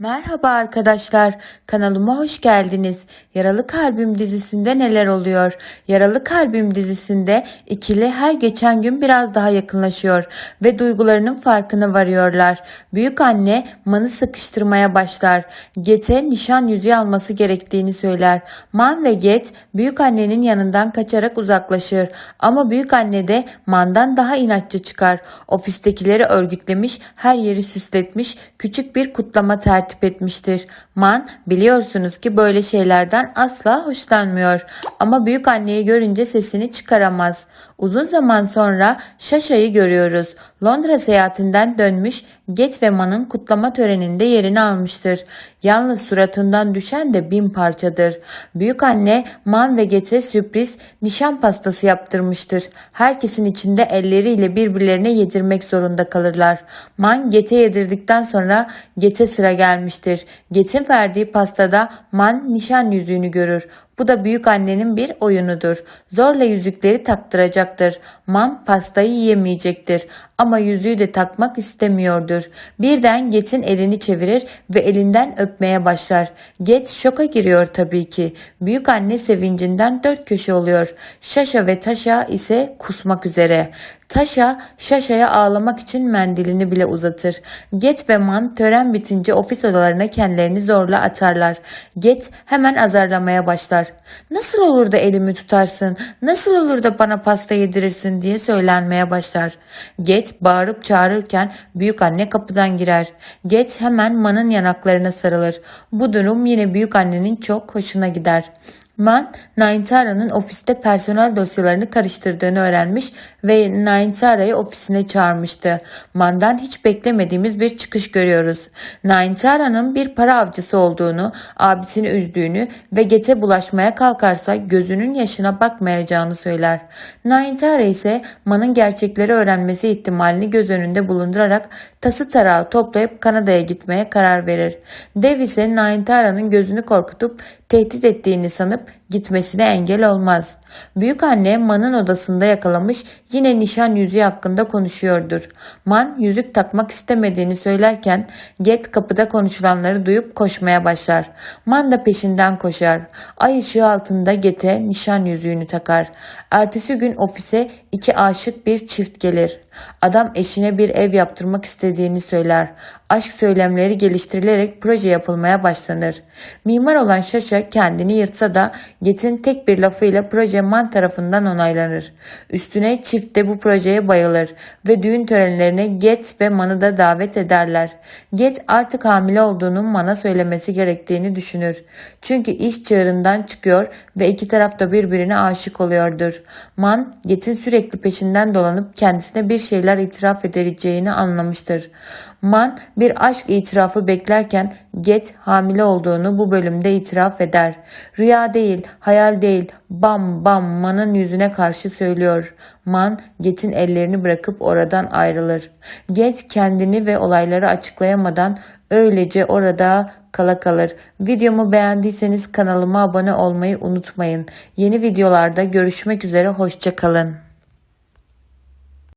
Merhaba arkadaşlar, kanalıma hoş geldiniz. Yaralı Kalbim dizisinde neler oluyor? Yaralı Kalbim dizisinde ikili her geçen gün biraz daha yakınlaşıyor ve duygularının farkına varıyorlar. Büyük anne Man'ı sıkıştırmaya başlar. Get'e nişan yüzüğü alması gerektiğini söyler. Man ve Get büyük annenin yanından kaçarak uzaklaşır. Ama büyük anne de Man'dan daha inatçı çıkar. Ofistekileri örgütlemiş, her yeri süsletmiş, küçük bir kutlama tertip etmiştir. Man biliyorsunuz ki böyle şeylerden asla hoşlanmıyor. Ama büyük anneyi görünce sesini çıkaramaz. Uzun zaman sonra Shasha'yı görüyoruz. Londra seyahatinden dönmüş Get ve Man'ın kutlama töreninde yerini almıştır. Yalnız suratından düşen de bin parçadır. Büyük anne Man ve Get'e sürpriz nişan pastası yaptırmıştır. Herkesin içinde elleriyle birbirlerine yedirmek zorunda kalırlar. Man Get'e yedirdikten sonra Get'e sıra gelmiştir. Get'in verdiği pastada Man nişan yüzüğünü görür. Bu da büyük annenin bir oyunudur. Zorla yüzükleri taktıracaktır. Man pastayı yiyemeyecektir. Ama yüzüğü de takmak istemiyordur. Birden Get'in elini çevirir ve elinden öpmeye başlar. Get şoka giriyor tabii ki. Büyük anne sevincinden dört köşe oluyor. Şaşa ve Taşa ise kusmak üzere. Taşa Şaşa'ya ağlamak için mendilini bile uzatır. Get ve Man tören bitince ofis odalarına kendilerini zorla atarlar. Get hemen azarlamaya başlar. Nasıl olur da elimi tutarsın? Nasıl olur da bana pasta yedirirsin diye söylenmeye başlar. Get bağırıp çağırırken büyük anne kapıdan girer. Get hemen Man'ın yanaklarına sarılır. Bu durum yine büyük annenin çok hoşuna gider. Man, Naintara'nın ofiste personel dosyalarını karıştırdığını öğrenmiş ve Naintara'yı ofisine çağırmıştı. Man'dan hiç beklemediğimiz bir çıkış görüyoruz. Naintara'nın bir para avcısı olduğunu, abisini üzdüğünü ve Get'e bulaşmaya kalkarsa gözünün yaşına bakmayacağını söyler. Naintara ise Man'ın gerçekleri öğrenmesi ihtimalini göz önünde bulundurarak tası tarağı toplayıp Kanada'ya gitmeye karar verir. Dev ise Naintara'nın gözünü korkutup tehdit ettiğini sanıp gitmesine engel olmaz. Büyük anne Man'ın odasında yakalamış yine nişan yüzüğü hakkında konuşuyordur. Man yüzük takmak istemediğini söylerken Get kapıda konuşulanları duyup koşmaya başlar. Man da peşinden koşar. Ay ışığı altında Get'e nişan yüzüğünü takar. Ertesi gün ofise iki aşık bir çift gelir. Adam eşine bir ev yaptırmak istediğini söyler. Aşk söylemleri geliştirilerek proje yapılmaya başlanır. Mimar olan Şaşa kendini yırtsa da Get'in tek bir lafıyla proje Man tarafından onaylanır. Üstüne çift de bu projeye bayılır ve düğün törenlerine Get ve Man'ı da davet ederler. Get artık hamile olduğunu Man'a söylemesi gerektiğini düşünür. Çünkü iş çığırından çıkıyor ve iki taraf da birbirine aşık oluyordur. Man, Get'in sürekli peşinden dolanıp kendisine bir şeyler itiraf edeceğini anlamıştır. Man bir aşk itirafı beklerken Get hamile olduğunu bu bölümde itiraf eder. Rüya değil, hayal değil, bam bam Man'ın yüzüne karşı söylüyor. Man Get'in ellerini bırakıp oradan ayrılır. Get kendini ve olayları açıklayamadan öylece orada kala kalır. Videomu beğendiyseniz kanalıma abone olmayı unutmayın. Yeni videolarda görüşmek üzere hoşçakalın.